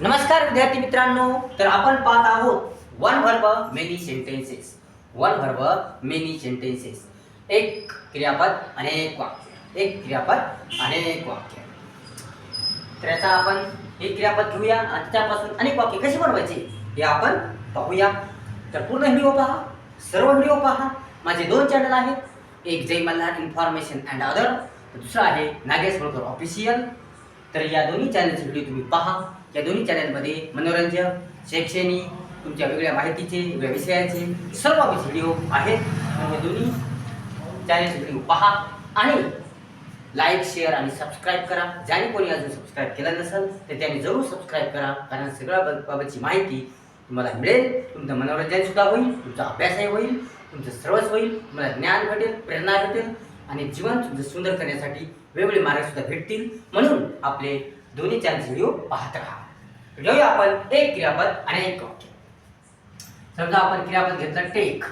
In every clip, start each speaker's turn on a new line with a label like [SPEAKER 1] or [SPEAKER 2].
[SPEAKER 1] नमस्कार विद्यार्थी मित्रांनो तर आपण पाहत आहोत one verb many sentences one verb many sentences एक क्रियापद अनेक वाक्य. एक क्रियापद अनेक वाक्य. तर याचा आपण हे क्रियापद घेऊया आणि त्यापासून अनेक वाक्य कसे बनवायचे हे आपण पाहूया. तर पूर्ण व्हिडिओ पहा सर्व व्हिडिओ पहा. माझे दोन चॅनल आहेत एक Jai Malhar information and other दुसरं आहे नागेश होळकर ऑफिशियल तर या दोन्ही चॅनलचे व्हिडिओ तुम्ही पहा. या दोन्ही चॅनलमध्ये मनोरंजन शैक्षणिक तुमच्या वेगळ्या माहितीचे वेगळ्या विषयाचे सर्व व्हिडिओ आहेत. तर दोन्ही चॅनल व्हिडिओ पहा आणि लाईक शेअर आणि सबस्क्राईब करा. ज्याने कोणी अजून सबस्क्राईब केलं नसेल तर त्याने जरूर सबस्क्राईब करा. कारण सगळ्या बाबतची माहिती तुम्हाला मिळेल. तुमचं मनोरंजनसुद्धा होईल तुमचा अभ्यासही होईल तुमचं सर्वच होईल. तुम्हाला ज्ञान भेटेल प्रेरणा भेटेल आणि जीवन तुमचं सुंदर करण्यासाठी वेगवेगळे मार्गसुद्धा भेटतील. म्हणून आपले दोन्ही व्हिडिओ पाहत राहा. घेऊया आपण एक क्रियापद आणि एक वाक्य. समजा आपण क्रियापद घेतलं टेक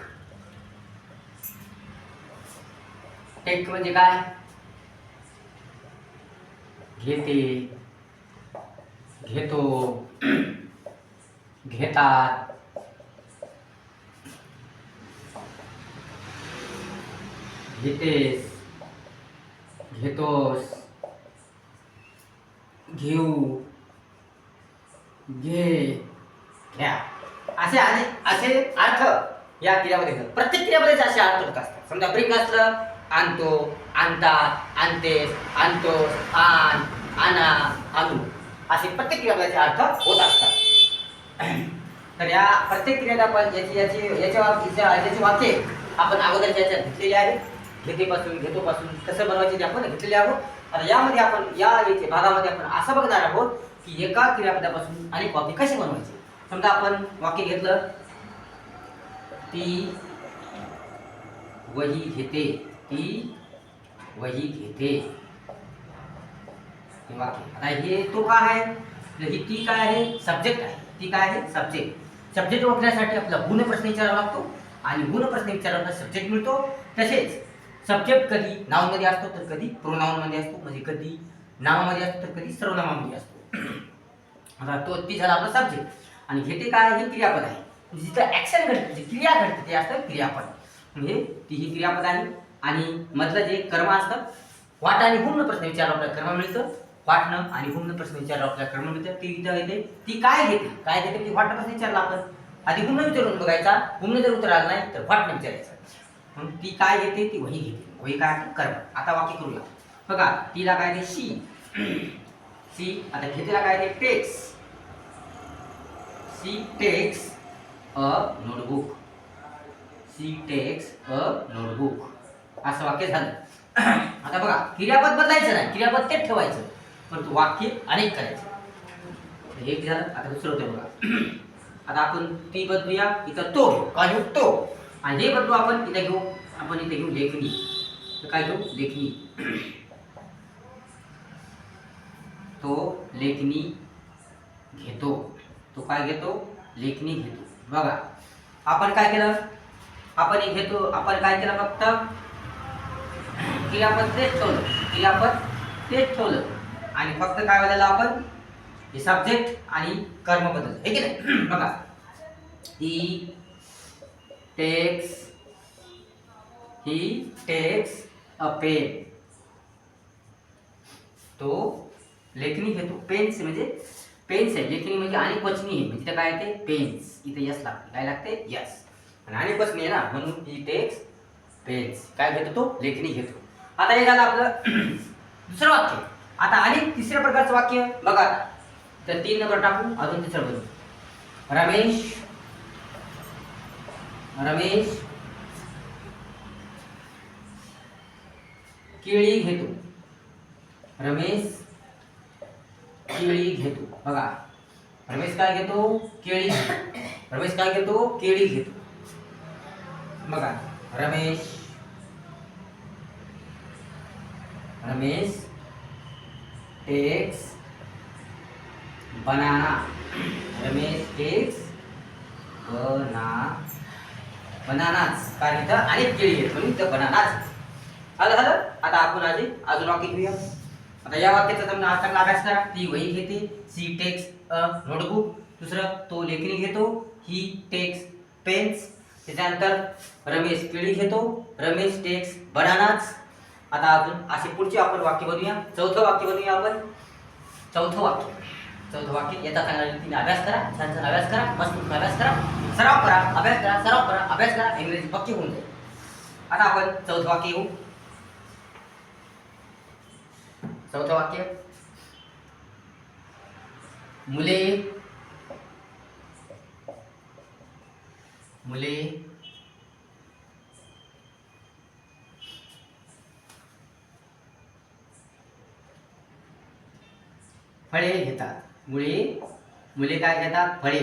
[SPEAKER 1] टेक म्हणजे काय? घेते घेतो घेतात. घेतेस घेतोस. घेऊ. घे. घ्या. असे अनेक असे अर्थ या क्रियामध्ये प्रत्येक क्रियामध्ये असे अर्थ होत असतात. समजा ब्रेक असलं आणतो आणतात आणतेस आणतो आण आणा आणू. असे प्रत्येक क्रियामध्ये अर्थ होत असतात. तर या प्रत्येक क्रियेला आपण याची याची याच्या वाक- याच्या याची वाक्ये आपण अगोदरच्या याच्यात घेतलेली आहे. घेतेपासून घेतोपासून कसं बनवायचे ते आपण घेतलेले आहोत. आता यामध्ये आपण या इथे भागामध्ये आपण असं बघणार आहोत की एका क्रियापदापासून अनेक वाक्य कसे बनवायचे. समजा आपण वाक्य घेतलं ती वही घेते ती वही घेते. हे वाक्य. आता हे तो काय आहे? तर ही ती काय आहे? सब्जेक्ट आहे. ती काय आहे? सब्जेक्ट सब्जेक्ट ओळखण्यासाठी आपला गुण प्रश्न विचारावा लागतो आणि गुण प्रश्न विचारला सब्जेक्ट मिळतो. तसेच सब्जेक्ट कधी नावमध्ये असतो तर कधी प्रोनाऊनमध्ये असतो म्हणजे कधी नावामध्ये असतो तर कधी सर्वनामामध्ये असतो. आता तो ती झाला आपला सब्जेक्ट आणि हे ते काय हे क्रियापद आहे. म्हणजे जिथं ऍक्शन घडते जी क्रिया घडते ते असतं क्रियापद. म्हणजे ती ही क्रियापद आहे. आणि मधलं जे कर्म असतं वाट आणि हुमन प्रश्न विचारला आपल्याला कर्म मिळतं. वाटणं आणि हुमन प्रश्न विचारला आपल्याला कर्म मिळतं. ती इथं येते. ती काय घेते? काय घेते? म्हणजे वाटणं प्रश्न विचारला आपण. आधी हुमन विचारून बघायचा. हुमन जर उत्तर आलं नाही तर वाटणं विचारायचं. मग ती काय घेते? ती वही घेते. वही काय? कर्म. आता वाक्य करूया. बघा तिला काय ते? शी. सी आता घेतेला काय ते? Takes she takes a notebook she takes a notebook असं वाक्य झालं. आता बघा क्रियापद बदलायचं नाही. क्रियापद तेच ठेवायचं. परंतु वाक्य अनेक करायचं. एक झालं. आता दुसरं होतं बघा. आता आपण ती बदलूया. इथं तो. घेऊ काय घेऊ तो. आणि हे बदलू आपण इथे घेऊ. आपण इथे घेऊ लेखनी तर काय घेऊ लेखणी. तो लेखणी घेतो. तो काय घेतो? लेखणी घेतो. बघा आपण काय केलं? आपण हे घेतो. आपण काय केलं फक्त? क्रियापद तेच ठेवलं. क्रियापद तेच ठेवलं. आणि फक्त काय बदललं आपण? हे सब्जेक्ट आणि कर्म बदल. हे की नाही? बघा. He takes he takes a pen. तो लेखनी घेतो पेन्स म्हणजे पेन्स आहे लेखनी म्हणजे अनेक वचनी आहे. म्हणजे काय येते? पेन्स. इथे यस लागते. काय लागते? यस. आणि अनेक वचनी आहे ना? म्हणून ही टेक्स पेन्स. काय घेतो तो? लेखनी घेतो. आता हे झालं आपलं दुसरं वाक्य. आता अनेक तिसऱ्या प्रकारचं वाक्य बघा. तर तीन नंबर टाकू अजून तिसरं बघू. रमेश रमेश. केळी घेतो. रमेश केळी घेतो. बघा रमेश काय घेतो? केळी रमेश काय घेतो? केळी घेतो. बघा Ramesh Ramesh takes banana Ramesh takes बना बनानाच. कारण इथं अनेक केळी आहेत. म्हणून इथं बनानाच. आलं झालं? आता आपण आधी अजून वाक्य घेऊया. आता या वाक्याचा तुम्ही चांगला अभ्यास करा. ती वही घेते सी टेक्स अ नोटबुक. दुसरं तो लेखणी घेतो ही टेक्स पेन्स. त्याच्यानंतर रमेश केळी घेतो रमेश टेक्स बनानाच. आता अजून असे पुढचे आपण वाक्य बनवूया. चौथं वाक्य बनवूया आपण. चौथं वाक्य. चौथं वाक्य येता चांगल्या रीतीने अभ्यास करा छान छान अभ्यास करा मस्त अभ्यास करा सराव करा अभ्यास करा सराव करा अभ्यास करा इंग्रजी पक्की होऊन जाईल. आता आपण चौथं वाक्य येऊ. चौथं वाक्य. मुले फळे घेतात मुळे मुले काय घेतात? फळे.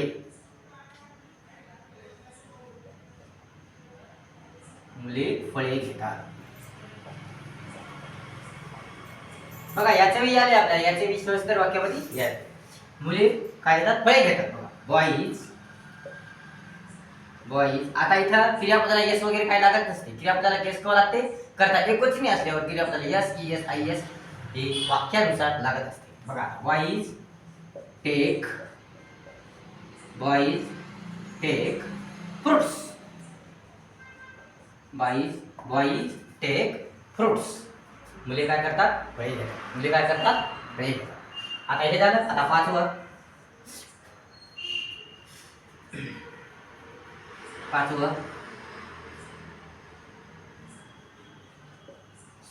[SPEAKER 1] मुले फळे घेतात. बघा याच्या वेळी आले आपल्याला याच्या विश्वास तर वाक्यामध्ये या मुले काय घेतात? फळे घेतात बघा. Boys boys. आता इथं क्रियापदाला यस वगैरे काय लागत नसते. क्रियापदाला यस कवा लागते? करता मी असल्यावर क्रियापदाला S E S I S हे वाक्यानुसार लागत असते. बघा boys take boys take fruits. Boys boys take fruits. मुले काय करतात? फळे घेतात. मुले काय करतात? फळे घेतात. आता हे झालं आता पाचवं. पाचवं.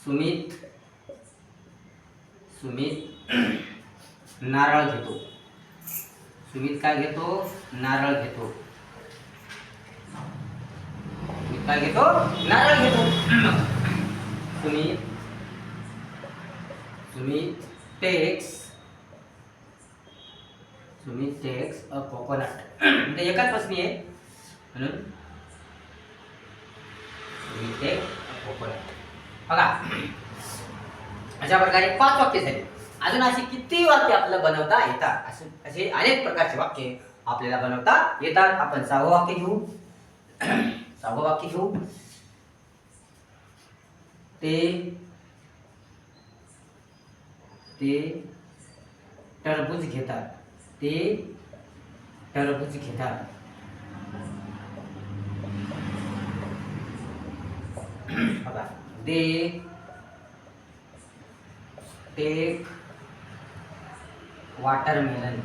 [SPEAKER 1] सुमित सुमित नारळ घेतो. सुमित काय घेतो? नारळ घेतो. सुमित काय घेतो? नारळ घेतो. Sumit Sumit takes Sumit takes a coconut ते एकाच प्रश्नी आहे. म्हणून सुमित टेक अ कोकोनट बघा. अशा प्रकारे पाच वाक्य झाली. अजून अशी किती वाक्य आपल्याला बनवता येतात? असे असे अनेक प्रकारचे वाक्य आपल्याला बनवता येतात. आपण सहावं वाक्य घेऊ. सहावं वाक्य घेऊ. ते ते टरबूज घेतात. ते टरबूज घेतात. बघा. They take watermelon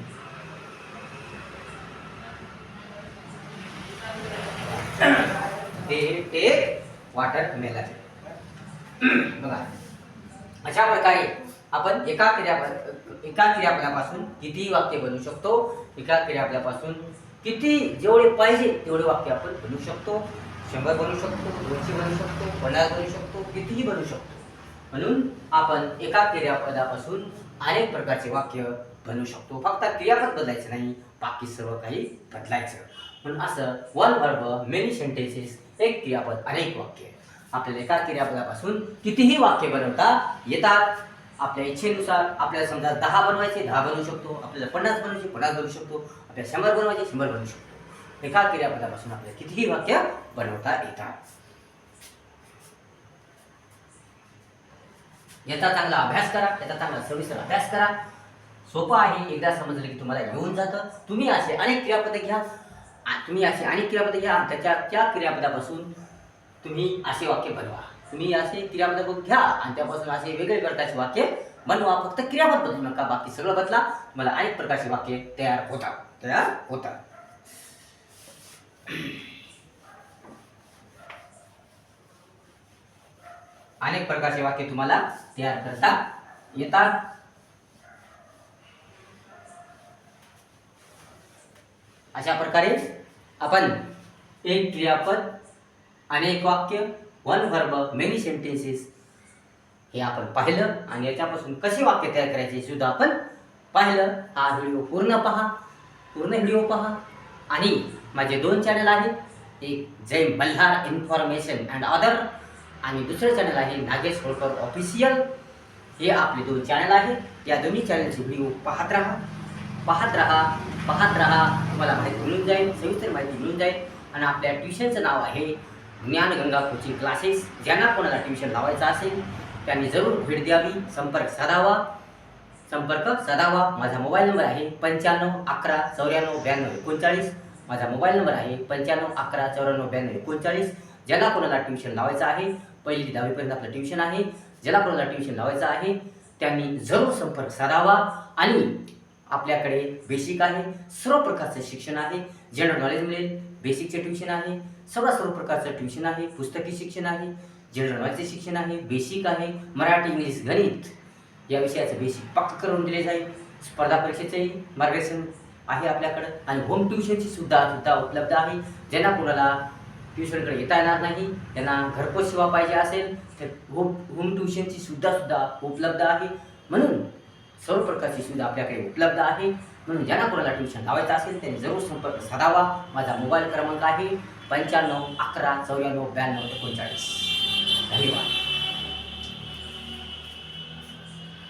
[SPEAKER 1] they take watermelon बघा. अशा प्रकारे आपण एका क्रियापद एका क्रियापदापासून किती वाक्य बनवू शकतो. एका क्रियापदापासून किती जेवढे पाहिजे तेवढे वाक्य आपण बनवू शकतो. शंभर बनवू शकतो दोनशे बनवू शकतो पन्नास बनवू शकतो कितीही बनवू शकतो. म्हणून आपण एका क्रियापदापासून अनेक प्रकारचे वाक्य बनवू शकतो. फक्त क्रियापद बदलायचं नाही बाकी सर्व काही बदलायचं. म्हणून असं वन वर्ब मेनी सेंटेन्सेस एक क्रियापद अनेक वाक्य. आपल्याला एका क्रियापदापासून कितीही वाक्य बनवता येतात. आपल्या इच्छेनुसार आपल्याला समजा दहा बनवायचे दहा बनवू शकतो. आपल्याला पन्नास बनवायचे पन्नास बनवू शकतो. आपल्याला शंभर बनवायचे शंभर बनवू शकतो. एका क्रियापदापासून आपल्याला कितीही वाक्य बनवता येतात. याचा चांगला अभ्यास करा याचा चांगला सविस्तर अभ्यास करा. सोपं आहे एकदा समजलं की तुम्हाला येऊन जातं. तुम्ही असे अनेक क्रियापदे घ्या. तुम्ही असे अनेक क्रियापदे घ्या आणि त्याच्या त्या क्रियापदापासून तुम्ही असे वाक्य बनवा. तुम्ही असे क्रियापद घ्या आणि त्यापासून असे वेगळे प्रकारचे वाक्य बनवा. फक्त क्रियापद बदलू नका. बाकी सगळं बदला. मला अनेक प्रकारचे वाक्य तयार होतात तयार होतात. अनेक प्रकारचे वाक्य तुम्हाला तयार करता येतात. अशा प्रकारे आपण एक क्रियापद अनेक वाक्य वन वर्ब मेनी सेंटेन्सेस हे आपण पाहिलं आणि याच्यापासून कसे वाक्य तयार करायचे सुद्धा आपण पाहिलं. हा व्हिडिओ पूर्ण पहा पूर्ण व्हिडिओ पहा. आणि माझे दोन चॅनल आहेत एक Jai Malhar information and other आणि दुसरं चॅनल आहे नागेश होळकर ऑफिशियल हे आपले दोन चॅनल आहेत या दोन्ही चॅनलचे व्हिडिओ पाहत राहा. पाहत राहा पाहत राहा. तुम्हाला माहिती मिळून जाईल सविस्तर माहिती मिळून जाईल. आणि आपल्या ट्युशनचं नाव आहे ज्ञानगंगा कोचिंग क्लासेस ज्यांना कोणाला ट्युशन लावायचं असेल त्यांनी जरूर भेट द्यावी. संपर्क साधावा. संपर्क साधावा. माझा मोबाईल नंबर आहे पंच्याण्णव अकरा चौऱ्याण्णव ब्याण्णव एकोणचाळीस. माझा मोबाईल नंबर आहे पंच्याण्णव अकरा चौऱ्याण्णव ब्याण्णव एकोणचाळीस. ज्याला कोणाला ट्युशन लावायचं आहे पहिली दहावीपर्यंत आपलं ट्युशन आहे. ज्याला कोणाला ट्युशन लावायचं आहे त्यांनी जरूर संपर्क साधावा. आणि आपल्याकडे बेसिक आहे सर्व प्रकारचं शिक्षण आहे. जनरल नॉलेज मिळेल बेसिकचे ट्युशन आहे. सर्व सर्व प्रकारचं ट्युशन आहे पुस्तकी शिक्षण आहे जनरल नॉलेजचे शिक्षण आहे बेसिक आहे. मराठी इंग्लिश गणित या विषयाचं बेसिक पक्क करून दिले जाईल. स्पर्धा परीक्षेचंही मार्गदर्शन आहे आपल्याकडं. आणि होम ट्युशनची सुद्धा सुद्धा उपलब्ध आहे. ज्यांना कोणाला ट्युशनकडे येता येणार नाही. त्यांना घरपोच सेवा पाहिजे असेल तर होम होम ट्युशनची सुद्धा सुद्धा उपलब्ध आहे. म्हणून सर्व प्रकारची सुविधा आपल्याकडे उपलब्ध आहे. म्हणून ज्यांना कोणाला ट्युशन लावायचं असेल त्यांनी जरूर संपर्क साधावा. माझा मोबाईल क्रमांक आहे पंच्याण्णव अकरा चौऱ्याण्णव ब्याण्णव एकोणचाळीस. धन्यवाद.